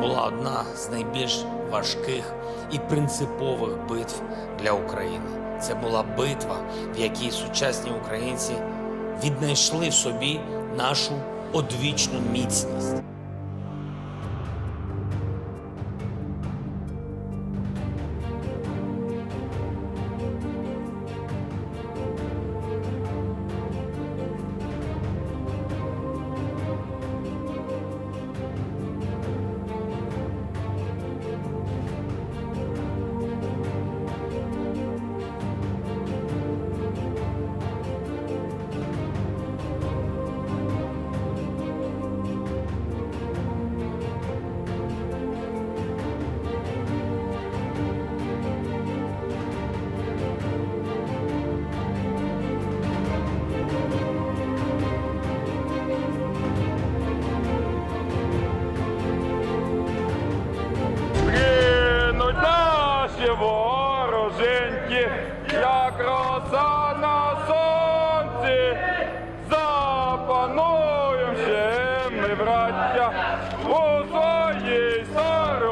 була одна з найбільш важких і принципових битв для України. Це була битва, в якій сучасні українці віднайшли в собі нашу одвічну міцність. вороженьки, як роса на сонці, запануємо ще ми, браття, у своїй сорочці.